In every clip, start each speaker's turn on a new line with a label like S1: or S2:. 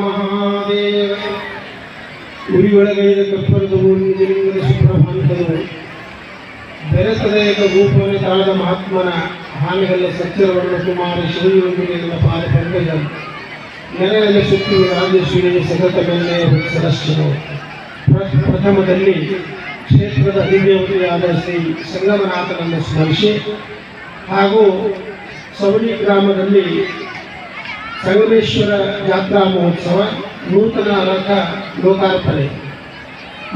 S1: ಮಹಾದೇವ. ಉರಿಯೊಳಗೈದ ಕಪ್ಪರದ ಮುಂದಿನಿಂದ ಸುಪ್ರಭಾಂತರು ಬೆರೆತದೇಕ ರೂಪವೇ ತಾಳದ ಮಹಾತ್ಮನ ಹಾನಿಗಲ್ಲ ಸತ್ಯವರ್ಣ ಕುಮಾರ ಶಿವಯೋಗಿನ ಪಾದ ಪಂಕಜ ನೆರೆಯಲ್ಲಿ ಸುತ್ತಿ ರಾಜೇಶ್ವರಿ ಸತತ ಬೆನ್ನೆಯ ಸದಸ್ಯರು ಪ್ರಥಮದಲ್ಲಿ ಕ್ಷೇತ್ರದ ಅಧಿದೇವತೆಯಾದ ಶ್ರೀ ಸಂಗಮನಾಥನನ್ನು ಸ್ಮರಿಸಿ ಹಾಗೂ ಸವಳಿ ಗ್ರಾಮದಲ್ಲಿ ಸಂಗಮೇಶ್ವರ ಜಾತ್ರಾ ಮಹೋತ್ಸವ ನೂತನ ರಥ ಲೋಕಾರ್ಪಣೆ.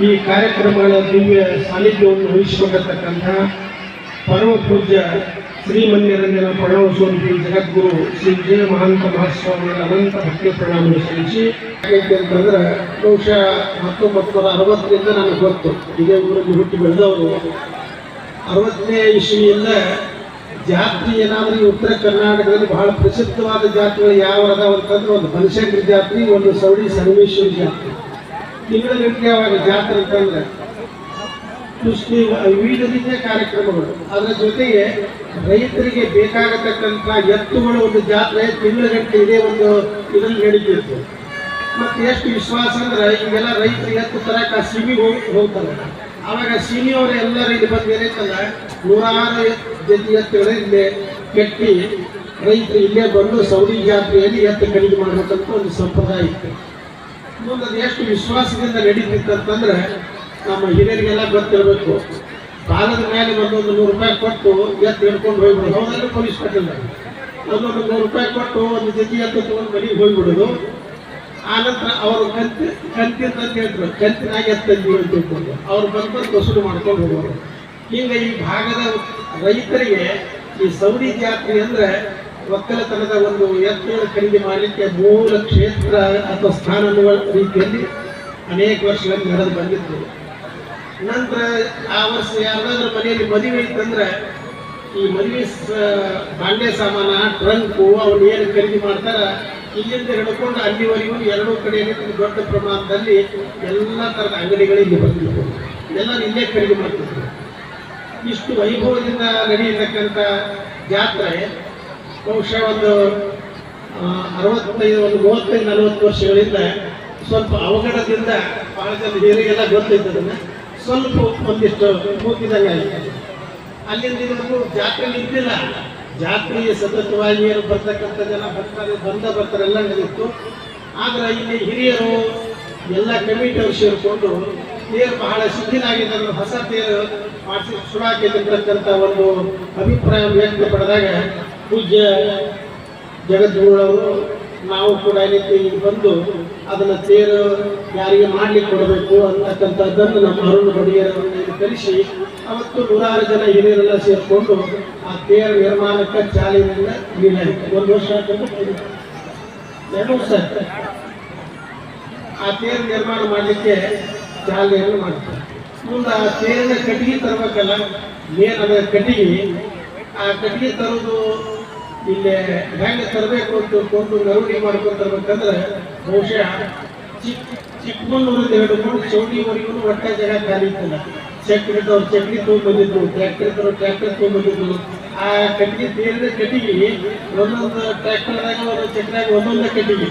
S1: ಈ ಕಾರ್ಯಕ್ರಮಗಳ ದಿವ್ಯ ಸಾನ್ನಿಧ್ಯವನ್ನು ವಹಿಸಿಕೊಂಡಿರ್ತಕ್ಕಂತಹ ಪರಮ ಪೂಜ್ಯ ಶ್ರೀಮನ್ಯರಂಜನ ಪ್ರಣವ ಸ್ವಾಮಿ ಜಗದ್ಗುರು ಶ್ರೀ ವಿಜಯ ಮಹಾಂತ ಮಹಾಸ್ವಾಮಿಗಳ ಅನಂತ ಭಕ್ತಿ ಪ್ರಣಾಮ ಸಲ್ಲಿಸಿ ಅಂತಂದ್ರೆ ಬಹುಶಃ ಹತ್ತೊಂಬತ್ತು ನೂರ ಅರವತ್ತರಿಂದ ನನಗೆ ಗೊತ್ತು. ಇದೇ ಊರಲ್ಲಿ ಹುಟ್ಟಿ ಬೆಳೆದವರು. ಅರವತ್ತನೇ ಇಸ್ವಿಯಿಂದ ಜಾತ್ರೆ ಏನಾದರೂ ಈ ಉತ್ತರ ಕರ್ನಾಟಕದಲ್ಲಿ ಬಹಳ ಪ್ರಸಿದ್ಧವಾದ ಜಾತ್ರೆಗಳು ಯಾವ ಅದಾವ ಅಂತಂದ್ರೆ ಒಂದು ಬನಶಂಕರಿ ಜಾತ್ರೆ ಒಂದು ಸೌಡಿ ಸಂಗಮೇಶ್ವರ ಜಾತ್ರೆ ತಿಂಗಳ ಗಂಟೆ ಅವಾಗ ಜಾತ್ರೆ ಅಂತಂದ್ರೆ ಕೃಷಿ ವಿವಿಧ ರೀತಿಯ ಕಾರ್ಯಕ್ರಮಗಳು. ಅದರ ಜೊತೆಗೆ ರೈತರಿಗೆ ಬೇಕಾಗತಕ್ಕಂಥ ಎತ್ತುಗಳು ಒಂದು ಜಾತ್ರೆ ತಿಂಗಳ ಗಂಟೆ ಇದೇ ಒಂದು ಇದನ್ನು ನಡೀತಿತ್ತು. ಮತ್ತೆ ಎಷ್ಟು ವಿಶ್ವಾಸ ಅಂದ್ರೆ ಈಗೆಲ್ಲ ರೈತರು ಎತ್ತು ತರಕ ಸಿಮಿಗೆ ಹೋಗಿ ಹೋಗ್ತಾರೆ. ಅವಾಗ ಸೀನಿಯವರು ಎಲ್ಲರೂ ಇಲ್ಲಿ ಬಂದು ಏನೈತಲ್ಲ ನೂರಾರು ಜೊತೆ ಎತ್ತುಗಳು ಇಲ್ಲೇ ಕಟ್ಟಿ ರೈತರು ಇಲ್ಲೇ ಬಂದು ಸೌದಿ ಜಾತ್ರೆಯಲ್ಲಿ ಎತ್ತು ಖರೀದಿ ಮಾಡ್ಬೇಕಂತ ಒಂದು ಸಂಪ್ರದಾಯ ಇತ್ತು. ಮುಂದೆ ಎಷ್ಟು ವಿಶ್ವಾಸದಿಂದ ನಡೀತಿತ್ತಂತಂದ್ರೆ ನಮ್ಮ ಹಿರಿಯರಿಗೆಲ್ಲ ಗೊತ್ತಿರಬೇಕು. ಕಾಲದ ಮೇಲೆ ಒಂದೊಂದು ನೂರು ರೂಪಾಯಿ ಕೊಟ್ಟು ಎತ್ತು ಹಿಡ್ಕೊಂಡು ಹೋಗ್ಬಿಡೋದು. ಹೌದಲ್ಲೂ, ಪೊಲೀಸ್ ಕಟ್ಟಿಲ್ಲ ಒಂದೊಂದು ನೂರು ರೂಪಾಯಿ ಕೊಟ್ಟು ಒಂದು ಜೊತೆ ಎತ್ತು ತಗೊಂಡು ಮನೆಗೆ ಹೋಗ್ಬಿಡೋದು. ಆನಂತರ ಅವರು ಕಂತಿ ಕಂತಿಂತ ಹೇಳ್ತಾರೆ ಕಂತಿನಾಗ ಎತ್ತಂದಿ ಅಂತ ತಿಳ್ಕೊಂಡು. ಅವ್ರು ಬಂದು ವಸೂಲು ಮಾಡ್ಕೊಂಡು ಹೋಗೋರು. ಹಿಂಗೆ ಈ ಭಾಗದ ರೈತರಿಗೆ ಈ ಸೌದಿ ಜಾತ್ರೆ ಅಂದ್ರೆ ಒಕ್ಕಲತನದ ಒಂದು ಎತ್ತುಗಳ ಖರೀದಿ ಮಾಡಲಿಕ್ಕೆ ಮೂಲ ಕ್ಷೇತ್ರ ಅಥವಾ ಸ್ಥಾನ ಅನ್ನುವ ರೀತಿಯಲ್ಲಿ ಅನೇಕ ವರ್ಷಗಳಲ್ಲಿ ನಡೆದು ಬಂದಿತ್ತು. ನಂತರ ಆ ವರ್ಷ ಯಾರಾದ್ರೂ ಮನೆಯಲ್ಲಿ ಮದುವೆ ಇತ್ತಂದ್ರೆ ಈ ಮದುವೆ ಬಾಂಡೆ ಸಾಮಾನ, ಟ್ರಂಕು, ಅವ್ರು ಏನು ಖರೀದಿ ಮಾಡ್ತಾರ ಇಲ್ಲಿಂದ ಹಿಡ್ಕೊಂಡು ಅಲ್ಲಿವರೆಗೂ ಎರಡೂ ಕಡೆಯಲ್ಲಿ ದೊಡ್ಡ ಪ್ರಮಾಣದಲ್ಲಿ ಎಲ್ಲ ಥರದ ಅಂಗಡಿಗಳು ಇಲ್ಲಿ ಬರ್ತಿದ್ವು ಎಲ್ಲ ಇಲ್ಲೇ ಖರೀದಿ ಮಾಡ್ತಿದ್ರು. ಇಷ್ಟು ವೈಭವದಿಂದ ನಡೆಯತಕ್ಕಂಥ ಜಾತ್ರೆ ಬಹುಶಃ ಒಂದು ಅರವತ್ತೈದು, ಒಂದು ಮೂವತ್ತೈದು, ನಲವತ್ತು ವರ್ಷಗಳಿಂದ ಸ್ವಲ್ಪ ಅವಘಡದಿಂದ ಬಹಳ ಜನ ಹಿರಿಯರಿಗೆಲ್ಲ ಗೊತ್ತಿದ್ದದನ್ನು ಸ್ವಲ್ಪ ಒಂದಿಷ್ಟು ಆಗಿದೆ ಅಲ್ಲಿಂದ ಇದಕ್ಕೂ ಜಾತ್ರೆ ನಿಂತಿಲ್ಲ. ಜಾತ್ರೆಗೆ ಸತತವಾಗಿ ಏನು ಬರ್ತಕ್ಕಂಥ ಜನ ಬರ್ತಾರೆ, ಬಂದ ಬರ್ತಾರೆಲ್ಲ ನಡೆಯಿತು ಆದ್ರೆ ಇಲ್ಲಿ ಹಿರಿಯರು ಎಲ್ಲ ಕಮಿಟಿಯವರು ಸೇರಿಕೊಂಡು ತೇರು ಬಹಳ ಅದನ್ನು ಹೊಸ ತೇರು ಮಾಡಿಸಿ ಸುಳಾಕಿರ್ತಕ್ಕಂಥ ಒಂದು ಅಭಿಪ್ರಾಯ ವ್ಯಕ್ತಪಡಿದಾಗ ಪೂಜ್ಯ ಜಗದ್ಗುರುಳವರು ನಾವು ಕೂಡ ಇಲ್ಲಿ ಬಂದು ಅದನ್ನು ತೇರು ಯಾರಿಗೆ ಮಾಡ್ಲಿಕ್ಕೆ ಕೊಡಬೇಕು ಅಂತಕ್ಕಂಥದ್ದನ್ನು ನಮ್ಮ ಅರುಣ್ ಬಡಿಯರನ್ನು ಕಲಿಸಿ ಅವತ್ತು ನೂರಾರು ಜನ ಹಿರಿಯರೆಲ್ಲ ಸೇರಿಕೊಂಡು ಆ ತೇರು ನಿರ್ಮಾಣಕ್ಕೆ ಚಾಲನೆಯನ್ನು ನೀಡಲಾಯಿತು ಒಂದು ವರ್ಷ ಎರಡು ವರ್ಷ ಆ ತೇರು ನಿರ್ಮಾಣ ಮಾಡಲಿಕ್ಕೆ ಚಾಲನೆಯನ್ನು ಮಾಡ್ತಾರೆ. ಮುಂದೆ ಆ ತೇರಿನ ಕಟ್ಟಿಗೆ ತರಬೇಕಲ್ಲ? ಮೇನ್ ಅದ ಕಟ್ಟಿಗೆ. ಆ ಕಟ್ಟಿಗೆ ತರೋದು ಇಲ್ಲೇ ಹೆಂಗೆ ತರಬೇಕು ಅಂತ ತಿಳ್ಕೊಂಡು ಮೆರವಣಿಗೆ ಮಾಡ್ಕೊಂಡು ತರ್ಬೇಕಂದ್ರೆ ಬಹುಶಃ ಚಿಕ್ಕ ಚಿಕ್ಕಮಗಳೂರಿಂದ ಹಿಡಿದುಕೊಂಡು ಚೌಡಿವರೆಗೂ ಒಟ್ಟ ಜಾಗ ಖಾಲಿ ಇತ್ತಲ್ಲ ಚಕ್ರಿ ಇದ್ದವ್ರು ಚಕ್ರಿ ತೊಗೊಂಡ್ಬಂದಿದ್ರು ಟ್ರ್ಯಾಕ್ಟರ್ ಇದ್ದವ್ರು ಟ್ರ್ಯಾಕ್ಟರ್ ತೊಗೊಂಡ್ಬಂದಿದ್ರು. ಆ ಕಟ್ಟಿಗೆ ತೇರಿನ ಕಟ್ಟಿಗೆ, ಒಂದೊಂದು ಟ್ರ್ಯಾಕ್ಟರ್ದಾಗ ಒಂದೊಂದು ಚಕ್ರಾಗ ಒಂದೊಂದು ಕಟ್ಟಿಗೆ.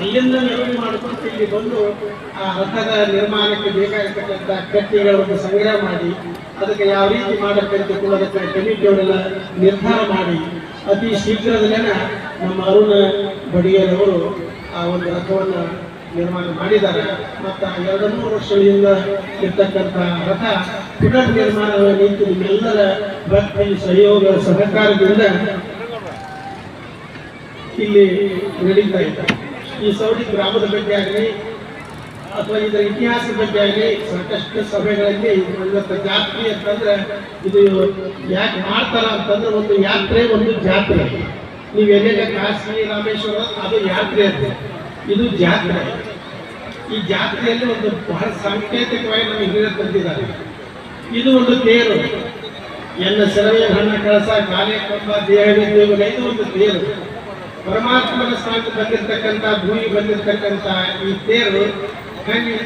S1: ಅಲ್ಲಿಂದ ಮೆರವಣಿಗೆ ಮಾಡ್ಕೊಂಡು ಇಲ್ಲಿ ಬಂದು ಆ ರಥದ ನಿರ್ಮಾಣಕ್ಕೆ ಬೇಕಾಗತಕ್ಕಂಥ ಕಟ್ಟಿಗಳನ್ನು ಸಂಗ್ರಹ ಮಾಡಿ, ಅದಕ್ಕೆ ಯಾವ ರೀತಿ ಮಾಡಬೇಕಂತ ಕೂಡ ಅದಕ್ಕೆ ಕಮಿಟಿಯವರೆಲ್ಲ ನಿರ್ಧಾರ ಮಾಡಿ. ಅತಿ ಶೀಘ್ರದಲ್ಲೇ ನಮ್ಮ ಅರುಣ ಬಡಿಯರವರು ಆ ಒಂದು ರಥವನ್ನು ನಿರ್ಮಾಣ ಮಾಡಿದ್ದಾರೆ. ಮತ್ತು ಎರಡು ಮೂರು ವರ್ಷಗಳಿಂದ ಇರ್ತಕ್ಕಂಥ ರಥ ಪುನರ್ ನಿರ್ಮಾಣ ನಿಂತು ನಿಮ್ಮೆಲ್ಲರ ಭಕ್ತಿ, ಸಹಯೋಗ, ಸಹಕಾರದಿಂದ ಇಲ್ಲಿ ನಡೀತಾ ಇದೆ. ಈ ಸೌದಿ ಗ್ರಾಮದ ಬಗ್ಗೆ ಆಗಲಿ ಅಥವಾ ಇದರ ಇತಿಹಾಸದ ಬಗ್ಗೆ ಆಗಲಿ ಸಾಕಷ್ಟು ಸಭೆಗಳಲ್ಲಿ ಇವತ್ತು ಜಾತ್ರೆ ಅಂತಂದ್ರೆ ಇದು ಯಾಕೆ ಮಾಡ್ತಾರ ಅಂತಂದ್ರೆ ಒಂದು ಯಾತ್ರೆ, ಒಂದು ಜಾತ್ರೆ. ನೀವು ಎಲ್ಲೆಲ್ಲ ಕಾಶಿ, ರಾಮೇಶ್ವರ, ಅದು ಯಾತ್ರೆ ಅಂತ ಇದು ಜಾತ್ರೆ. ಈ ಜಾತ್ರೆಯಲ್ಲಿ ಒಂದು ಬಹಳ ಸಾಂಕೇತಿಕವಾಗಿ ನಮಗೆ ಹಿರಿಯರು ತಂದಿದ್ದಾರೆ ಇದು ಒಂದು ತೇರು. ಎಲ್ಲ ಸೆರವೆ ಹಣ್ಣ ಕಳಸ, ಕಾಲೇ ಕಂಬ, ದೇಹವೇ ದೇವರ ಇದು ಒಂದು ತೇರು. ಪರಮಾತ್ಮನ ಸ್ಥಾನಕ್ಕೆ ಬಂದಿರತಕ್ಕಂಥ ಭೂಮಿ ಬಂದಿರತಕ್ಕಂಥ ಈ ತೇರು ಹಂಗೆ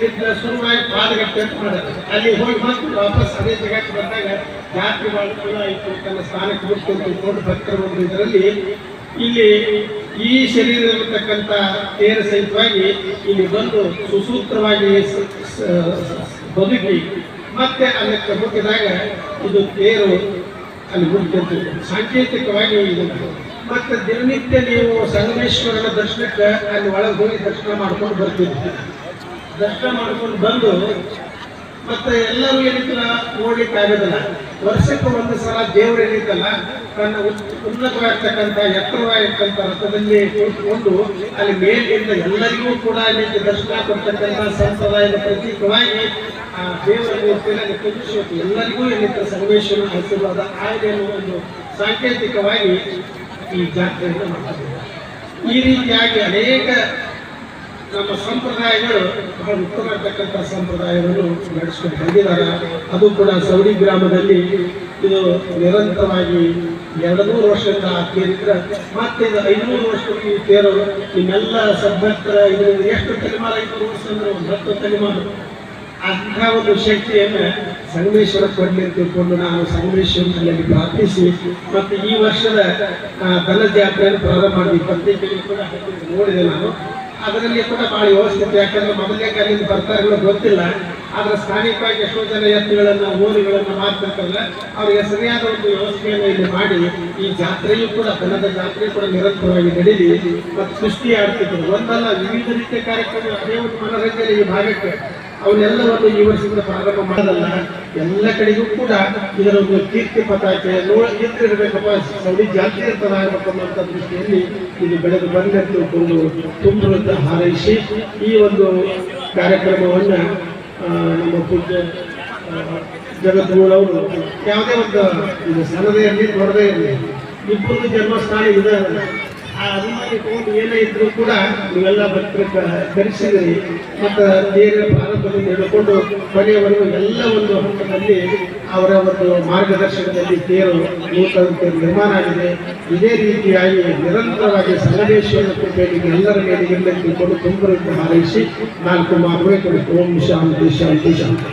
S1: ಶುರುವಾಗಿ ಪಾದಗಟ್ಟೆ ಅಂತ ಮಾಡುತ್ತೆ ಅಲ್ಲಿ ಹೋಗಿ ಬಂದು ವಾಪಸ್ ಅದೇ ಜಗಕ್ಕೆ ಬಂದಾಗ ಜಾತ್ರೆ ಭಾಳ ಆಯಿತು, ತನ್ನ ಸ್ಥಾನಕ್ಕೆ ಬಿಟ್ಟು ಅಂತ ಭಕ್ತರು ಇದರಲ್ಲಿ ಇಲ್ಲಿ ಈ ಶರೀರದಲ್ಲಿರ್ತಕ್ಕಂಥ ತೇರ ಸಹಿತವಾಗಿ ಇಲ್ಲಿ ಬಂದು ಸುಸೂತ್ರವಾಗಿ ಬದುಕಿ ಮತ್ತೆ ಅಲ್ಲಿ ಹುಟ್ಟಿದಾಗ ಇದು ತೇರು ಅಲ್ಲಿ ಮುಟ್ಟಿರ್ತದೆ ಸಾಂಕೇತಿಕವಾಗಿ ಇದು. ಮತ್ತೆ ದಿನನಿತ್ಯ ನೀವು ಸಂಗಮೇಶ್ವರನ ದರ್ಶನಕ್ಕೆ ಅಲ್ಲಿ ಒಳಗೆ ಹೋಗಿ ದರ್ಶನ ಮಾಡ್ಕೊಂಡು ಬರ್ತೀವಿ ದರ್ಶನ ಮಾಡ್ಕೊಂಡು ಬಂದು ಮತ್ತೆ ಎಲ್ಲರೂ ಏನಿತ್ತಲ್ಲ ನೋಡ್ಲಿಕ್ಕೆ ಆಗೋದಿಲ್ಲ ವರ್ಷಕ್ಕೆ ಒಂದು ಸಲ ದೇವರು ಏನಿತ್ತಲ್ಲ ತನ್ನ ಉನ್ನತವಾಗಿರ್ತಕ್ಕಂಥ ಎತ್ತರವಾಗಿರ್ತಕ್ಕಂಥ ರಥದಲ್ಲಿ ಕೂತ್ಕೊಂಡು ಅಲ್ಲಿ ಮೇಲಿಂದ ಎಲ್ಲರಿಗೂ ಕೂಡ ಅಲ್ಲಿ ದರ್ಶನ ಕೊಡ್ತಕ್ಕಂಥ ಸಂಪ್ರದಾಯದ ಪ್ರತೀಕವಾಗಿ ಆ ದೇವರ ಮೂರ್ತಿಯಲ್ಲಿ ಕುದಿಸೋದು ಎಲ್ಲರಿಗೂ ಇಲ್ಲಿದ್ದ ಸರ್ವೇಶ್ವರ ಆಶೀರ್ವಾದ ಆಗಿದೆ ಒಂದು ಸಾಂಕೇತಿಕವಾಗಿ ಈ ಜಾತ್ರೆಯನ್ನು ಮಾಡ್ತಾರೆ. ಈ ರೀತಿಯಾಗಿ ಅನೇಕ ನಮ್ಮ ಸಂಪ್ರದಾಯಗಳು, ಬಹಳ ಉತ್ತಮವಾಗಿರ್ತಕ್ಕಂಥ ಸಂಪ್ರದಾಯವನ್ನು ನಡೆಸ್ಕೊಂಡು ಬಂದಿದ್ದಾರೆ. ಅದು ಕೂಡ ಸೌಡಿ ಗ್ರಾಮದಲ್ಲಿ ಇದು ನಿರಂತರವಾಗಿ ಎರಡು ನೂರು ವರ್ಷದ ತೇರಿದ್ರೆ ಮತ್ತೆ ಇದು ಐನೂರು ವರ್ಷಕ್ಕೆ ತೇರು ನಿಮ್ಮೆಲ್ಲ ಸಭ್ಯತ್ರ ಇದರಿಂದ ಎಷ್ಟು ತಲೆಮಾರ ವರ್ಷ ಅಂದ್ರೆ ಒಂದು ಹತ್ತು ತಲೆಮಾರು. ಅಂಥ ಒಂದು ಶಕ್ತಿಯನ್ನು ಸಂಗಮೇಶ್ವರ ಕೊಡಲಿ ತಿಳ್ಕೊಂಡು ನಾನು ಸಂಗಮೇಶ್ವರನಲ್ಲಿ ಪ್ರಾರ್ಥಿಸಿ. ಮತ್ತು ಈ ವರ್ಷದ ದನ ಜಾತ್ರೆಯನ್ನು ಪ್ರಾರಂಭ ಮಾಡಿ ಪತ್ರಿಕೆಯಲ್ಲಿ ಕೂಡ ನೋಡಿದೆ ನಾನು. ಅದರಲ್ಲಿ ಕೂಡ ಭಾಳ ವ್ಯವಸ್ಥೆ ಯಾಕಂದ್ರೆ ಮೊದಲನೇ ಕಾಲದಿಂದ ಬರ್ತಾರೋ ಗೊತ್ತಿಲ್ಲ. ಆದ್ರೆ ಸ್ಥಾನಿಕವಾಗಿ ಎಷ್ಟೋ ಜನ ಎತ್ತುಗಳನ್ನ ಓರಿಗಳನ್ನ ಮಾರ್ತಿರ್ತಾರಲ್ಲ ಅವರಿಗೆ ಸರಿಯಾದ ಒಂದು ವ್ಯವಸ್ಥೆಯನ್ನು ಇಲ್ಲಿ ಮಾಡಿ ಈ ಜಾತ್ರೆಯೂ ಕೂಡ ದನದ ಜಾತ್ರೆ ಕೂಡ ನಿರಂತರವಾಗಿ ನಡೀಲಿ. ಮತ್ತು ಸೃಷ್ಟಿ ಆಡ್ತಿದ್ರು ಒಂದಲ್ಲ, ವಿವಿಧ ರೀತಿಯ ಕಾರ್ಯಕ್ರಮ, ಅದೇ ಒಂದು ಮನರಂಜನೆ ಈ ಭಾಗಕ್ಕೆ ಅವನ್ನೆಲ್ಲವನ್ನು ಈ ವರ್ಷದಿಂದ ಪ್ರಾರಂಭ ಮಾಡೋದಲ್ಲ ಎಲ್ಲ ಕಡೆಗೂ ಕೂಡ ಇದರ ಒಂದು ಕೀರ್ತಿ ಪತಾಕೆ ನೋಡಿ ಇರಬೇಕಪ್ಪ ಸೌಡಿ ಜಾತಿ ಇರ್ತದ ಅನ್ನುವಂಥ ದೃಷ್ಟಿಯಲ್ಲಿ ಇದು ಬೆಳೆದು ಬಂದೆ ಒಂದು ತಿಳ್ಕೊಂಡು ತುಂಬುವಂತ ಹಾರೈಸಿ ಈ ಒಂದು ಕಾರ್ಯಕ್ರಮವನ್ನು ನಮ್ಮ ಪೂಜ್ಯ ಜಗದ್ಗುರುಳವರು ಯಾವುದೇ ಒಂದು ಇದು ಸಣ್ಣದೇ ಇರಲಿ ದೊಡ್ಡದೇ ಇರಲಿ ಇಬ್ಬರದ್ದು ಜನ್ಮಸ್ಥಾನ ಇದೆ. ಆ ಅಭಿಮಾನಿ ತಗೊಂಡು ಏನೇ ಇದ್ರು ಕೂಡ ನೀವೆಲ್ಲ ಭಕ್ತರ ಧರಿಸಿದ್ರಿ ಮತ್ತು ದೇವರ ಪ್ರಾರಂಭದಲ್ಲಿ ಹಿಡ್ಕೊಂಡು ಕೊನೆಯವರೆಗೂ ಎಲ್ಲ ಒಂದು ಹಂತದಲ್ಲಿ ಅವರ ಒಂದು ಮಾರ್ಗದರ್ಶನದಲ್ಲಿ ತೇರು ನೂತನ ನಿರ್ಮಾಣ ಆಗಿದೆ. ಇದೇ ರೀತಿಯಾಗಿ ನಿರಂತರವಾಗಿ ಸಂಗಮೇಶ್ವರ ಕೃಪೆಯಲ್ಲಿ ಎಲ್ಲರ ಮೇಲೆ ಇರಲಿ ತಿಳ್ಕೊಂಡು ತುಂಬರಿಂದ ಹಾರೈಸಿ ನಾಲ್ಕು ಮಾರ್ಗ ಓಂ ಶಾಂತಿ ಶಾಂತಿ ಶಾಂತಿ.